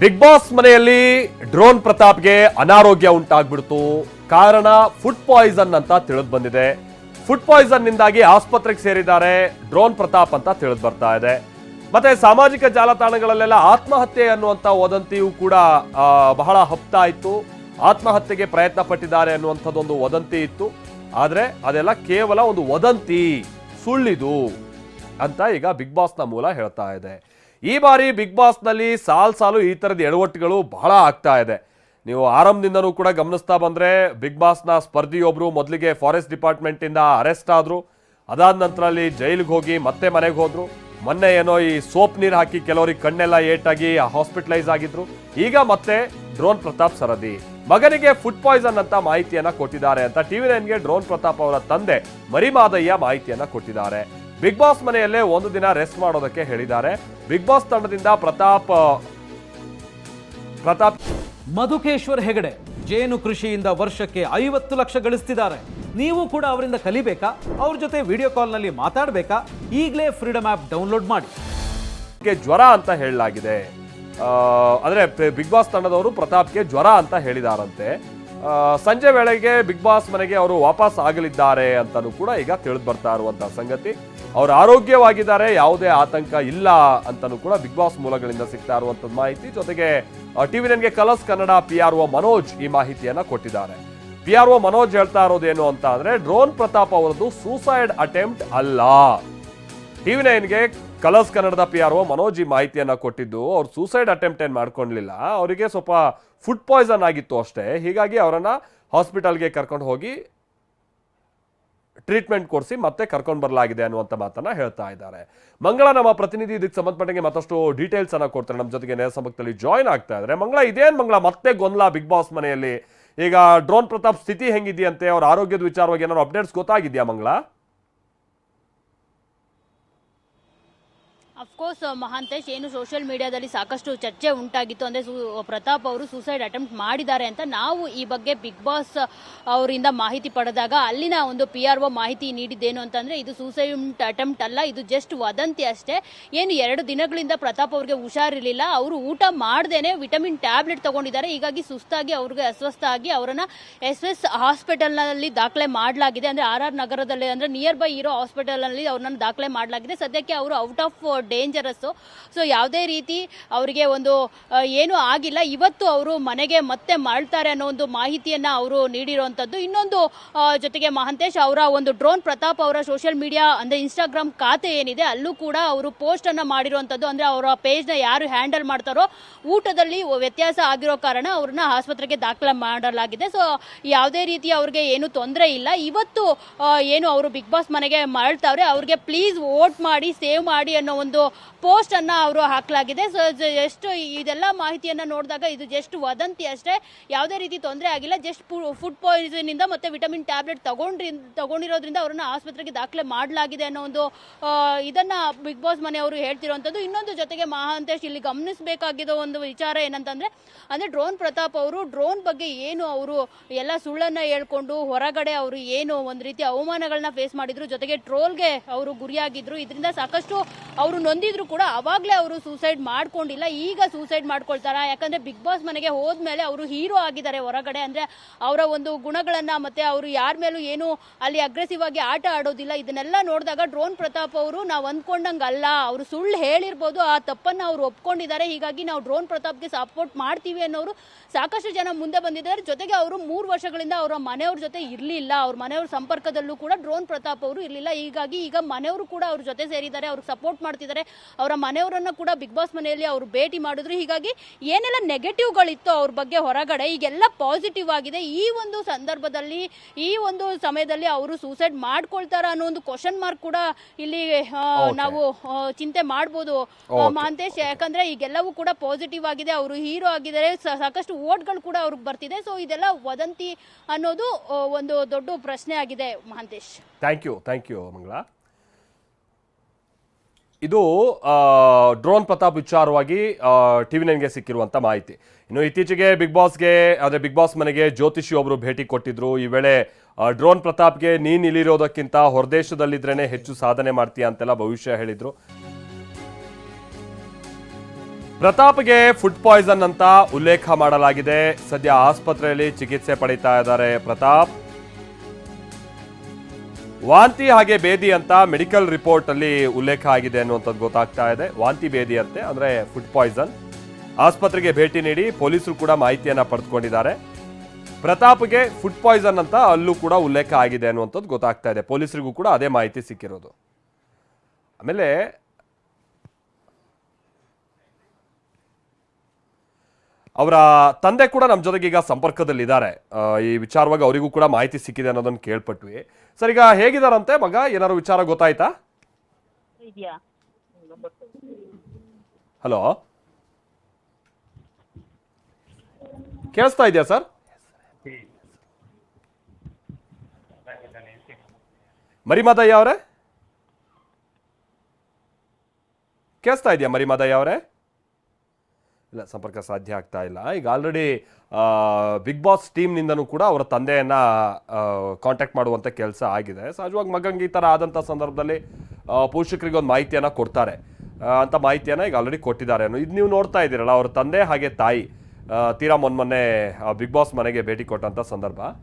Big Boss ಮನೆಯಲ್ಲಿ drone ಪ್ರತಾಪ್ಗೆ ಅನಾರೋಗ್ಯ ಉಂಟಾಗ್ಬಿಡ್ತು. ಕಾರಣ ಫುಡ್ ಪಾಯ್ಸನ್ ಅಂತ ತಿಳಿದು ಬಂದಿದೆ. ಫುಡ್ ಪಾಯ್ಸನ್ ನಿಂದಾಗಿ ಆಸ್ಪತ್ರೆಗೆ ಸೇರಿದ್ದಾರೆ ಡ್ರೋನ್ ಪ್ರತಾಪ್ ಅಂತ ತಿಳಿದು ಬರ್ತಾ ಇದೆ. ಮತ್ತೆ ಸಾಮಾಜಿಕ ಜಾಲತಾಣಗಳಲ್ಲೆಲ್ಲ ಆತ್ಮಹತ್ಯೆ ಅನ್ನುವಂತ ವದಂತಿಯು ಕೂಡ ಬಹಳ ಹಪ್ತಾ ಇತ್ತು. ಆತ್ಮಹತ್ಯೆಗೆ ಪ್ರಯತ್ನ ಪಟ್ಟಿದ್ದಾರೆ ಅನ್ನುವಂಥದ್ದೊಂದು ವದಂತಿ ಇತ್ತು. ಆದರೆ ಅದೆಲ್ಲ ಕೇವಲ ಒಂದು ವದಂತಿ, ಸುಳ್ಳಿದು ಅಂತ ಈಗ ಬಿಗ್ ಬಾಸ್ನ ಮೂಲ ಹೇಳ್ತಾ ಇದೆ. ಈ ಬಾರಿ ಬಿಗ್ ಬಾಸ್ನಲ್ಲಿ ಸಾಲ್ ಸಾಲು ಈ ಥರದ ಎಡವಟ್ಟುಗಳು ಬಹಳ ಆಗ್ತಾ ಇದೆ. ನೀವು ಆರಂಭದಿಂದನೂ ಕೂಡ ಗಮನಿಸ್ತಾ ಬಂದರೆ ಬಿಗ್ ಬಾಸ್ನ ಸ್ಪರ್ಧಿಯೊಬ್ಬರು ಮೊದಲಿಗೆ ಫಾರೆಸ್ಟ್ ಡಿಪಾರ್ಟ್ಮೆಂಟಿಂದ ಅರೆಸ್ಟ್ ಆದರು, ಅದಾದ ನಂತರ ಅಲ್ಲಿ ಜೈಲಿಗೆ ಹೋಗಿ ಮತ್ತೆ ಮನೆಗೆ ಹೋದರು. ಮೊನ್ನೆ ಏನೋ ಈ ಸೋಪ್ ನೀರು ಹಾಕಿ ಕೆಲವರಿಗೆ ಕಣ್ಣೆಲ್ಲ ಏಟಾಗಿ ಹಾಸ್ಪಿಟಲೈಸ್ ಆಗಿದ್ರು. ಈಗ ಮತ್ತೆ ಡ್ರೋನ್ ಪ್ರತಾಪ್ ಸರದಿ. ಮಗನಿಗೆ ಫುಡ್ ಪಾಯ್ಸನ್ ಅಂತ ಮಾಹಿತಿಯನ್ನ ಕೊಟ್ಟಿದ್ದಾರೆ ಅಂತ ಟಿವಿ ನೈನ್ಗೆ ಡ್ರೋನ್ ಪ್ರತಾಪ್ ಅವರ ತಂದೆ ಮರಿಮಾದಯ್ಯ ಮಾಹಿತಿಯನ್ನ ಕೊಟ್ಟಿದ್ದಾರೆ. ಬಿಗ್ ಬಾಸ್ ಮನೆಯಲ್ಲೇ ಒಂದು ದಿನ ರೆಸ್ಟ್ ಮಾಡೋದಕ್ಕೆ ಹೇಳಿದ್ದಾರೆ. ಬಿಗ್ ಬಾಸ್ ತಂಡದಿಂದ ಪ್ರತಾಪ್ ಪ್ರತಾಪ್ ಮಧುಕೇಶ್ವರ್ ಹೆಗಡೆ ಜೇನು ಕೃಷಿಯಿಂದ ವರ್ಷಕ್ಕೆ ಐವತ್ತು ಲಕ್ಷ ಗಳಿಸ್ತಿದ್ದಾರೆ. ನೀವು ಕೂಡ ಅವರಿಂದ ಕಲಿಬೇಕಾ? ಅವ್ರ ಜೊತೆ ವಿಡಿಯೋ ಕಾಲ್ನಲ್ಲಿ ಮಾತಾಡಬೇಕಾ? ಈಗಲೇ ಫ್ರೀಡಮ್ ಆ್ಯಪ್ ಡೌನ್ಲೋಡ್ ಮಾಡಿ. ಜ್ವರ ಅಂತ ಹೇಳಲಾಗಿದೆ. ಅಂದ್ರೆ ಬಿಗ್ ಬಾಸ್ ತಂಡದವರು ಪ್ರತಾಪ್ಗೆ ಜ್ವರ ಅಂತ ಹೇಳಿದಾರಂತೆ. ಸಂಜೆ ವೇಳೆಗೆ ಬಿಗ್ ಬಾಸ್ ಮನೆಗೆ ಅವರು ವಾಪಸ್ ಆಗಲಿದ್ದಾರೆ ಅಂತಾನೂ ಕೂಡ ಈಗ ತಿಳಿದು ಬರ್ತಾ ಇರುವಂತಹ ಸಂಗತಿ. ಅವರು ಆರೋಗ್ಯವಾಗಿದ್ದಾರೆ, ಯಾವುದೇ ಆತಂಕ ಇಲ್ಲ ಅಂತಾನೂ ಕೂಡ ಬಿಗ್ ಬಾಸ್ ಮೂಲಗಳಿಂದ ಸಿಗ್ತಾ ಇರುವಂತಹ ಮಾಹಿತಿ. ಜೊತೆಗೆ ಟಿವಿ ನನ್ಗೆ Colors Kannada P R O Manoj ಈ ಮಾಹಿತಿಯನ್ನ ಕೊಟ್ಟಿದ್ದಾರೆ. ಪಿ ಆರ್ ಒ ಮನೋಜ್ ಹೇಳ್ತಾ ಇರೋದೇನು ಅಂತ ಅಂದ್ರೆ ಡ್ರೋನ್ ಪ್ರತಾಪ್ ಅವರದ್ದು ಸೂಸೈಡ್ ಅಟೆಂಪ್ಟ್ ಅಲ್ಲ. ಟಿವಿ ನೈನ್ಗೆ ಕಲರ್ಸ್ ಕನ್ನಡದ ಪಿ ಆರ್ ಒ ಮನೋಜ್ ಮಾಹಿತಿಯನ್ನ ಕೊಟ್ಟಿದ್ದು. ಅವ್ರು ಸೂಸೈಡ್ ಅಟೆಂಪ್ಟ್ ಏನು ಮಾಡ್ಕೊಂಡಿಲ್ಲ. ಅವರಿಗೆ ಸ್ವಲ್ಪ ಫುಡ್ ಪಾಯ್ಸನ್ ಆಗಿತ್ತು ಅಷ್ಟೇ. ಹೀಗಾಗಿ ಅವರನ್ನು ಹಾಸ್ಪಿಟಲ್ಗೆ ಕರ್ಕೊಂಡು ಹೋಗಿ ಟ್ರೀಟ್ಮೆಂಟ್ ಕೊಡಿಸಿ ಮತ್ತೆ ಕರ್ಕೊಂಡು ಬರಲಾಗಿದೆ ಅನ್ನುವಂಥ ಮಾತನ್ನ ಹೇಳ್ತಾ ಇದ್ದಾರೆ. ಮಂಗಳ, ನಮ್ಮ ಪ್ರತಿನಿಧಿ, ಇದಕ್ಕೆ ಸಂಬಂಧಪಟ್ಟಂಗೆ ಮತ್ತಷ್ಟು ಡೀಟೇಲ್ಸ್ ಅನ್ನು ಕೊಡ್ತಾರೆ. ನಮ್ಮ ಜೊತೆಗೆ ನೇರ ಸಂಪರ್ಕದಲ್ಲಿ ಜಾಯ್ನ್ ಆಗ್ತಾ ಇದ್ದಾರೆ. ಮಂಗಳ, ಇದೇನು ಮಂಗಳ? ಮತ್ತೆ ಗೊಂದಲ ಬಿಗ್ ಬಾಸ್ ಮನೆಯಲ್ಲಿ. ಈಗ ಡ್ರೋನ್ ಪ್ರತಾಪ್ ಸ್ಥಿತಿ ಹೆಂಗಿದೆಯಂತೆ? ಅವ್ರ ಆರೋಗ್ಯದ ವಿಚಾರವಾಗಿ ಏನಾದ್ರು ಅಪ್ಡೇಟ್ಸ್ ಗೊತ್ತಾಗಿದೆಯಾ ಮಂಗಳ? ಅಫ್ಕೋರ್ಸ್ ಮಹಾಂತೇಶ್, ಏನು ಸೋಷಿಯಲ್ ಮೀಡಿಯಾದಲ್ಲಿ ಸಾಕಷ್ಟು ಚರ್ಚೆ ಉಂಟಾಗಿತ್ತು ಅಂದರೆ ಪ್ರತಾಪ್ ಅವರು ಸೂಸೈಡ್ ಅಟೆಂಪ್ಟ್ ಮಾಡಿದ್ದಾರೆ ಅಂತ ನಾವು ಈ ಬಗ್ಗೆ ಬಿಗ್ ಬಾಸ್ ಅವರಿಂದ ಮಾಹಿತಿ ಪಡೆದಾಗ ಅಲ್ಲಿನ ಒಂದು ಪಿ ಆರ್ ಒ ಮಾಹಿತಿ ನೀಡಿದ್ದೇನು ಅಂತಂದರೆ ಇದು ಸೂಸೈಡ್ ಅಟೆಂಪ್ಟ್ ಅಲ್ಲ, ಇದು ಜಸ್ಟ್ ವದಂತಿ ಅಷ್ಟೇ. ಏನು ಎರಡು ದಿನಗಳಿಂದ ಪ್ರತಾಪ್ ಅವರಿಗೆ ಹುಷಾರಿರಲಿಲ್ಲ, ಅವರು ಊಟ ಮಾಡ್ದೇನೆ ವಿಟಮಿನ್ ಟ್ಯಾಬ್ಲೆಟ್ ತಗೊಂಡಿದ್ದಾರೆ. ಹೀಗಾಗಿ ಸುಸ್ತಾಗಿ ಅವ್ರಿಗೆ ಅಸ್ವಸ್ಥ ಆಗಿ ಅವರನ್ನ ಎಸ್ ಎಸ್ ಹಾಸ್ಪಿಟಲ್ನಲ್ಲಿ ದಾಖಲೆ ಮಾಡಲಾಗಿದೆ. ಅಂದರೆ ಆರ್ ಆರ್ ನಗರದಲ್ಲಿ ಅಂದರೆ ನಿಯರ್ ಬೈ ಇರೋ ಹಾಸ್ಪಿಟಲ್ನಲ್ಲಿ ಅವ್ರನ್ನ ದಾಖಲೆ ಮಾಡಲಾಗಿದೆ. ಸದ್ಯಕ್ಕೆ ಅವರು ಔಟ್ ಆಫ್ ಡೇಂಜರಸ್ಸು ಸೊ ಯಾವುದೇ ರೀತಿ ಅವರಿಗೆ ಒಂದು ಏನೂ ಆಗಿಲ್ಲ. ಇವತ್ತು ಅವರು ಮನೆಗೆ ಮತ್ತೆ ಮಾಡ್ತಾರೆ ಅನ್ನೋ ಒಂದು ಮಾಹಿತಿಯನ್ನು ಅವರು ನೀಡಿರುವಂಥದ್ದು ಇನ್ನೊಂದು ಜೊತೆಗೆ ಮಹಂತೇಶ್ ಅವರ ಒಂದು ಡ್ರೋನ್ ಪ್ರತಾಪ್ ಅವರ ಸೋಷಿಯಲ್ ಮೀಡಿಯಾ ಅಂದರೆ ಇನ್ಸ್ಟಾಗ್ರಾಮ್ ಖಾತೆ ಏನಿದೆ, ಅಲ್ಲೂ ಕೂಡ ಅವರು ಪೋಸ್ಟನ್ನು ಮಾಡಿರುವಂಥದ್ದು ಅಂದರೆ ಅವರ ಪೇಜ್ನ ಯಾರು ಹ್ಯಾಂಡಲ್ ಮಾಡ್ತಾರೋ, ಊಟದಲ್ಲಿ ವ್ಯತ್ಯಾಸ ಆಗಿರೋ ಕಾರಣ ಅವ್ರನ್ನ ಆಸ್ಪತ್ರೆಗೆ ದಾಖಲೆ ಮಾಡಲಾಗಿದೆ. ಸೊ ಯಾವುದೇ ರೀತಿ ಅವ್ರಿಗೆ ಏನು ತೊಂದರೆ ಇಲ್ಲ. ಇವತ್ತು ಏನು ಅವರು ಬಿಗ್ ಬಾಸ್ ಮನೆಗೆ ಮರಳ್ತಾವ್ರೆ, ಅವ್ರಿಗೆ ಪ್ಲೀಸ್ ವೋಟ್ ಮಾಡಿ ಸೇವ್ ಮಾಡಿ ಅನ್ನೋ ಒಂದು ಪೋಸ್ಟ್ ಅನ್ನ ಅವರು ಹಾಕಲಾಗಿದೆ. ಸೊ ಎಷ್ಟು ಇದೆಲ್ಲ ಮಾಹಿತಿಯನ್ನ ನೋಡಿದಾಗ ಇದು ಜಸ್ಟ್ ವದಂತಿ ಅಷ್ಟೇ. ಯಾವುದೇ ರೀತಿ ತೊಂದರೆ ಆಗಿಲ್ಲ. ಜಸ್ಟ್ ಫುಡ್ ಪಾಯ್ಸನ್ ಇಂದ ಮತ್ತೆ ವಿಟಮಿನ್ ಟ್ಯಾಬ್ಲೆಟ್ ತಗೊಂಡ್ರಿ ತಗೊಂಡಿರೋದ್ರಿಂದ ಅವರನ್ನ ಆಸ್ಪತ್ರೆಗೆ ದಾಖಲೆ ಮಾಡಲಾಗಿದೆ ಅನ್ನೋ ಒಂದು ಇದನ್ನ ಬಿಗ್ ಬಾಸ್ ಮನೆಯವರು ಹೇಳ್ತಿರುವಂತದ್ದು ಇನ್ನೊಂದು ಜೊತೆಗೆ ಮಹಾಂತೇಶ್ ಇಲ್ಲಿ ಗಮನಿಸಬೇಕಾಗಿರೋ ಒಂದು ವಿಚಾರ ಏನಂತಂದ್ರೆ, ಅಂದ್ರೆ ಡ್ರೋನ್ ಪ್ರತಾಪ್ ಅವರು ಡ್ರೋನ್ ಬಗ್ಗೆ ಏನು ಅವರು ಎಲ್ಲ ಸುಳ್ಳನ್ನ ಹೇಳ್ಕೊಂಡು ಹೊರಗಡೆ ಅವರು ಏನು ಒಂದು ರೀತಿ ಅವಮಾನಗಳನ್ನ ಫೇಸ್ ಮಾಡಿದ್ರು, ಜೊತೆಗೆ ಟ್ರೋಲ್ಗೆ ಅವರು ಗುರಿಯಾಗಿದ್ರು. ಇದರಿಂದ ಸಾಕಷ್ಟು ಅವರು ನೊಂದಿದ್ರು ಕೂಡ ಅವಾಗಲೇ ಅವರು ಸೂಸೈಡ್ ಮಾಡ್ಕೊಂಡಿಲ್ಲ. ಈಗ ಸೂಸೈಡ್ ಮಾಡ್ಕೊಳ್ತಾರ? ಯಾಕಂದ್ರೆ ಬಿಗ್ ಬಾಸ್ ಮನೆಗೆ ಹೋದ್ಮೇಲೆ ಅವರು ಹೀರೋ ಆಗಿದ್ದಾರೆ ಹೊರಗಡೆ. ಅಂದ್ರೆ ಅವರ ಒಂದು ಗುಣಗಳನ್ನ ಮತ್ತೆ ಅವರು ಯಾರ ಮೇಲೂ ಏನು ಅಲ್ಲಿ ಅಗ್ರೆಸಿವ್ ಆಗಿ ಆಟ ಆಡೋದಿಲ್ಲ. ಇದನ್ನೆಲ್ಲ ನೋಡಿದಾಗ ಡ್ರೋನ್ ಪ್ರತಾಪ್ ಅವರು, ನಾವು ಅಂದ್ಕೊಂಡಂಗೆ ಅಲ್ಲ. ಅವರು ಸುಳ್ಳು ಹೇಳಿರ್ಬೋದು. ಆ ತಪ್ಪನ್ನ ಅವರು ಒಪ್ಕೊಂಡಿದ್ದಾರೆ. ಹೀಗಾಗಿ ನಾವು ಡ್ರೋನ್ ಪ್ರತಾಪ್ಗೆ ಸಪೋರ್ಟ್ ಮಾಡ್ತೀವಿ ಅನ್ನೋರು ಸಾಕಷ್ಟು ಜನ ಮುಂದೆ ಬಂದಿದ್ದಾರೆ. ಜೊತೆಗೆ ಅವರು ಮೂರು ವರ್ಷಗಳಿಂದ ಅವರ ಮನೆಯವ್ರ ಜೊತೆ ಇರಲಿಲ್ಲ. ಅವ್ರ ಮನೆಯವ್ರ ಸಂಪರ್ಕದಲ್ಲೂ ಕೂಡ ಡ್ರೋನ್ ಪ್ರತಾಪ್ ಅವರು ಇರಲಿಲ್ಲ. ಹೀಗಾಗಿ ಈಗ ಮನೆಯವರು ಕೂಡ ಅವ್ರ ಜೊತೆ ಸೇರಿದ್ದಾರೆ. ಅವ್ರಿಗೆ ಸಪೋರ್ಟ್ ಮಾಡ್ತಿದ್ದಾರೆ. ಅವರ ಮನೆಯವರನ್ನ ಕೂಡ ಬಿಗ್ ಬಾಸ್ ಮನೆಯಲ್ಲಿ ಅವರು ಭೇಟಿ ಮಾಡಿದ್ರು. ಹೀಗಾಗಿ ಏನೆಲ್ಲ ನೆಗೆಟಿವ್ಗಳಿತ್ತು ಅವ್ರ ಬಗ್ಗೆ ಹೊರಗಡೆ ಈಗೆಲ್ಲ ಪಾಸಿಟಿವ್ ಆಗಿದೆ. ಈ ಒಂದು ಸಂದರ್ಭದಲ್ಲಿ ಈ ಒಂದು ಸಮಯದಲ್ಲಿ ಅವರು ಸೂಸೈಡ್ ಮಾಡ್ಕೊಳ್ತಾರ ಅನ್ನೋ ಒಂದು ಕ್ವಶನ್ ಮಾರ್ಕ್ ಕೂಡ ಇಲ್ಲಿ ನಾವು ಚಿಂತೆ ಮಾಡ್ಬೋದು. ಮಹಾಂತೇಶ್ ಯಾಕಂದ್ರೆ ಈಗೆಲ್ಲವೂ ಕೂಡ ಪಾಸಿಟಿವ್ ಆಗಿದೆ. ಅವರು ಹೀರೋ ಆಗಿದ್ದಾರೆ. ಸಾಕಷ್ಟು ಓಟ್ಗಳು ಕೂಡ ಅವ್ರಿಗೆ ಬರ್ತಿದೆ. ಸೊ ಇದೆಲ್ಲ ವದಂತಿ ಅನ್ನೋದು ಒಂದು ದೊಡ್ಡ ಪ್ರಶ್ನೆ ಆಗಿದೆ Mahantesh thank you thank you Mangala. ಇದು ಡ್ರೋನ್ ಪ್ರತಾಪ್ ವಿಚಾರವಾಗಿ ಟಿವಿ ನೈನ್ಗೆ ಸಿಕ್ಕಿರುವಂಥ ಮಾಹಿತಿ. ಇನ್ನು ಇತ್ತೀಚೆಗೆ ಬಿಗ್ ಬಾಸ್ಗೆ ಅಂದರೆ ಬಿಗ್ ಬಾಸ್ ಮನೆಗೆ ಜ್ಯೋತಿಷಿ ಒಬ್ಬರು ಭೇಟಿ ಕೊಟ್ಟಿದ್ರು. ಈ ವೇಳೆ ಡ್ರೋನ್ ಪ್ರತಾಪ್ಗೆ ನೀನು ಇಲ್ಲಿರೋದಕ್ಕಿಂತ ಹೊರದೇಶದಲ್ಲಿದ್ರೇ ಹೆಚ್ಚು ಸಾಧನೆ ಮಾಡ್ತೀಯ ಅಂತೆಲ್ಲ ಭವಿಷ್ಯ ಹೇಳಿದರು. ಪ್ರತಾಪ್ಗೆ ಫುಡ್ ಪಾಯ್ಸನ್ ಅಂತ ಉಲ್ಲೇಖ ಮಾಡಲಾಗಿದೆ. ಸದ್ಯ ಆಸ್ಪತ್ರೆಯಲ್ಲಿ ಚಿಕಿತ್ಸೆ ಪಡೀತಾ ಇದ್ದಾರೆ ಪ್ರತಾಪ್. ವಾಂತಿ ಹಾಗೆ ಬೇದಿ ಅಂತ ಮೆಡಿಕಲ್ ರಿಪೋರ್ಟ್ ಅಲ್ಲಿ ಉಲ್ಲೇಖ ಆಗಿದೆ ಅನ್ನುವಂಥದ್ದು ಗೊತ್ತಾಗ್ತಾ ಇದೆ. ವಾಂತಿ ಬೇದಿ ಅಂತೆ, ಅಂದ್ರೆ ಫುಡ್ ಪಾಯ್ಸನ್. ಆಸ್ಪತ್ರೆಗೆ ಭೇಟಿ ನೀಡಿ ಪೊಲೀಸರು ಕೂಡ ಮಾಹಿತಿಯನ್ನ ಪಡೆದುಕೊಂಡಿದ್ದಾರೆ. ಪ್ರತಾಪ್ಗೆ ಫುಡ್ ಪಾಯ್ಸನ್ ಅಂತ ಅಲ್ಲೂ ಕೂಡ ಉಲ್ಲೇಖ ಆಗಿದೆ ಅನ್ನುವಂಥದ್ದು ಗೊತ್ತಾಗ್ತಾ ಇದೆ. ಪೊಲೀಸರಿಗೂ ಕೂಡ ಅದೇ ಮಾಹಿತಿ ಸಿಕ್ಕಿರೋದು. ಆಮೇಲೆ ಅವರ ತಂದೆ ಕೂಡ ನಮ್ಮ ಜೊತೆಗೆ ಈಗ ಸಂಪರ್ಕದಲ್ಲಿದ್ದಾರೆ. ಈ ವಿಚಾರವಾಗಿ ಅವರಿಗೂ ಕೂಡ ಮಾಹಿತಿ ಸಿಕ್ಕಿದೆ ಅನ್ನೋದನ್ನ ಕೇಳ್ಪಟ್ವಿ. ಸರ್ ಈಗ ಹೇಗಿದಾರಂತೆ ಮಗ? ಏನಾದ್ರು ವಿಚಾರ ಗೊತ್ತಾಯ್ತಾ? ಹಲೋ? ಕೇಳಿಸ್ತಾ ಇದೆಯಾ ಸರ್? ಮರಿಮಾದಯ್ಯ ಅವರೇ? ಕೇಳಿಸ್ತಾ ಇದೆಯಾ ಮರಿಮಾದಯ್ಯ ಅವರೇ? ಇಲ್ಲ, ಸಂಪರ್ಕ ಸಾಧ್ಯ ಆಗ್ತಾ ಇಲ್ಲ. ಈಗ ಆಲ್ರೆಡಿ ಬಿಗ್ ಬಾಸ್ ಟೀಮ್ನಿಂದನೂ ಕೂಡ ಅವರ ತಂದೆಯನ್ನ ಕಾಂಟ್ಯಾಕ್ಟ್ ಮಾಡುವಂಥ ಕೆಲಸ ಆಗಿದೆ. ಸಹಜವಾಗಿ ಮಗಂಗೆ ಈ ಥರ ಆದಂಥ ಸಂದರ್ಭದಲ್ಲಿ ಪೋಷಕರಿಗೆ ಒಂದು ಮಾಹಿತಿಯನ್ನು ಕೊಡ್ತಾರೆ. ಅಂತ ಮಾಹಿತಿಯನ್ನು ಈಗ ಆಲ್ರೆಡಿ ಕೊಟ್ಟಿದ್ದಾರೆ. ಇದು ನೀವು ನೋಡ್ತಾ ಇದ್ದೀರಲ್ಲ, ಅವ್ರ ತಂದೆ ಹಾಗೆ ತಾಯಿ ತೀರಾ ಮೊನ್ನೆ ಬಿಗ್ ಬಾಸ್ ಮನೆಗೆ ಭೇಟಿ ಕೊಟ್ಟಂಥ ಸಂದರ್ಭ.